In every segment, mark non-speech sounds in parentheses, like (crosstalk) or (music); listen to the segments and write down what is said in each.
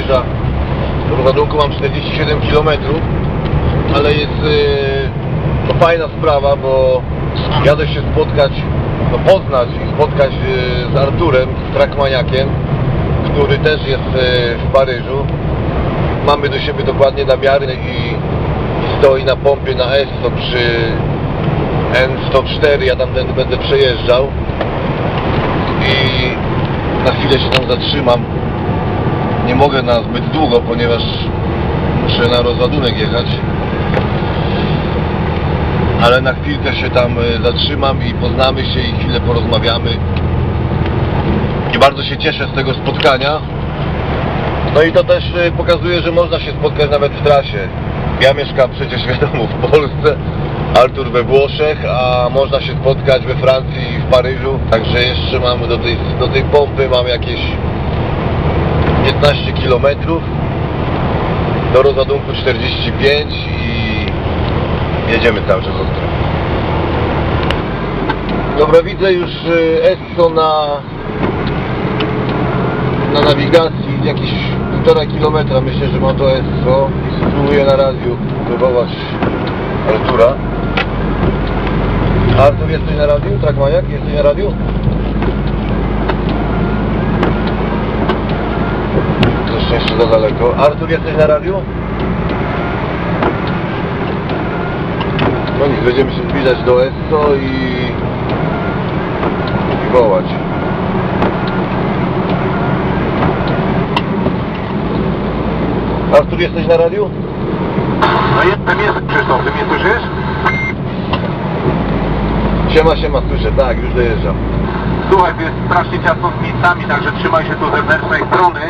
Paryża. Do rozładunku mam 47 km, ale jest yy, to fajna sprawa, bo jadę się spotkać, no poznać i spotkać yy, z Arturem, z Trakmaniakiem, który też jest yy, w Paryżu. Mamy do siebie dokładnie namiary i, stoi na pompie na S100 przy N104, ja tam będę przejeżdżał i na chwilę się tam zatrzymam. Nie mogę na zbyt długo, ponieważ muszę na rozładunek jechać. Ale na chwilkę się tam e, zatrzymam i poznamy się i chwilę porozmawiamy. I bardzo się cieszę z tego spotkania. No i to też e, pokazuje, że można się spotkać nawet w trasie. Ja mieszkam przecież (laughs) wiadomo w Polsce, Artur we Włoszech, a można się spotkać we Francji i w Paryżu. Także jeszcze mamy do tej, do tej pompy mam jakieś 15 km. Do rozładunku 45 i jedziemy cały czas ostro. Dobra, widzę już y, Esso na na nawigacji jakieś półtora kilometra myślę, że ma to Esso i spróbuję na radiu próbować Artura. Artur, jesteś na radiu? Trakmaniak, jesteś na radiu? Jeszcze jeszcze za daleko. Artur, jesteś na radiu? No nic, będziemy się zbliżać do Esso i, i wołać. Artur, jesteś na radiu? No jestem, jest Krzysztof, ty mnie słyszysz? Siema, siema, słyszę, tak, już dojeżdżam. Słuchaj, tu jest strasznie ciasno z miejscami, także trzymaj się tu zewnętrznej strony.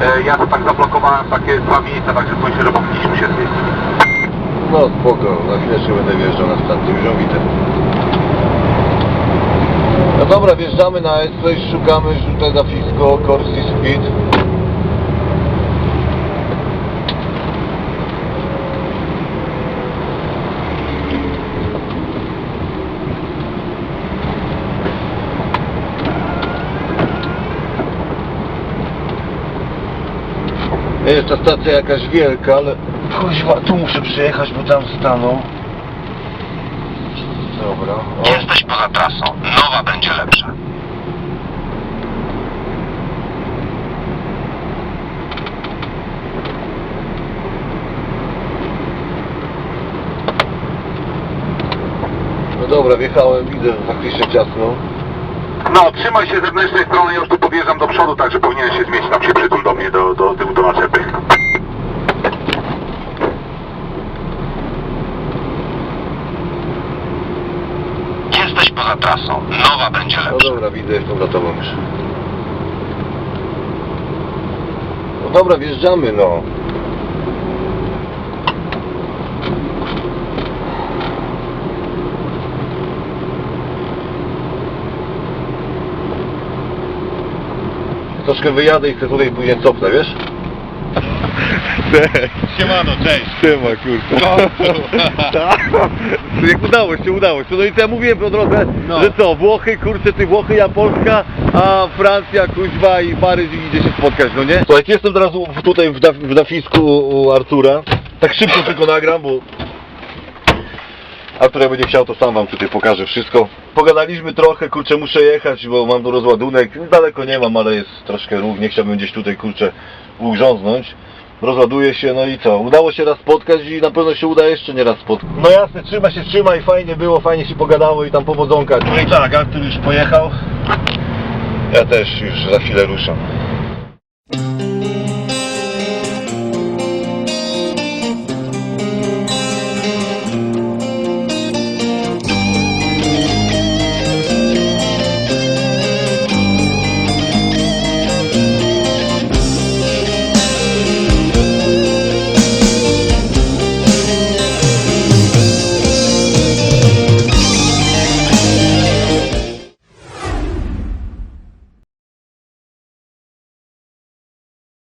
E, ja to tak zablokowałem takie dwa miejsca, także myślę, że powinniśmy się zmieścić. No spoko, na chwileczkę będę wjeżdżał na stację Żowite. No dobra, wjeżdżamy na i szukamy żółte zafisko Corsi Speed. Jest ta stacja jakaś wielka, ale kuźwa, tu muszę przyjechać, bo tam stanął. Dobra. O. Jesteś poza trasą, nowa będzie lepsza. No dobra, wjechałem, widzę, że faktycznie ciasno. No, trzymaj się zewnętrznej strony, ja już tu podjeżdżam do przodu, także powinien się zmieścić, tam się przytul do mnie, do, do tyłu, do naczepy. Jesteś poza trasą, nowa będzie No dobra, widzę, jestem za tobą już. No dobra, wjeżdżamy, no. Troszkę wyjadę i chcę tutaj później cofnę, wiesz? Cześć. Siemano, cześć. Siema, kurczę. (laughs) tak. Jak udało się, udało się. No i co ja mówiłem po drodze, No. że co, Włochy, kurczę, ty Włochy, ja Polska, a Francja, kuźwa i Paryż i idzie się spotkać, no nie? Słuchajcie, jestem teraz u- tutaj w, Daf w Dafisku u Artura. Tak szybko tylko nagram, bo Artur jak będzie chciał, to sam wam tutaj pokażę wszystko. Pogadaliśmy trochę, kurczę, muszę jechać, bo mam tu rozładunek. Daleko nie mam, ale jest troszkę rów. Nie chciałbym gdzieś tutaj, kurczę, ugrząznąć. Rozładuje się, no i co? Udało się raz spotkać i na pewno się uda jeszcze nie raz spotkać. No jasne, trzyma się, trzyma i fajnie było, fajnie się pogadało i tam powodzonka. No i tak, Artur już pojechał. Ja też już za chwilę ruszam.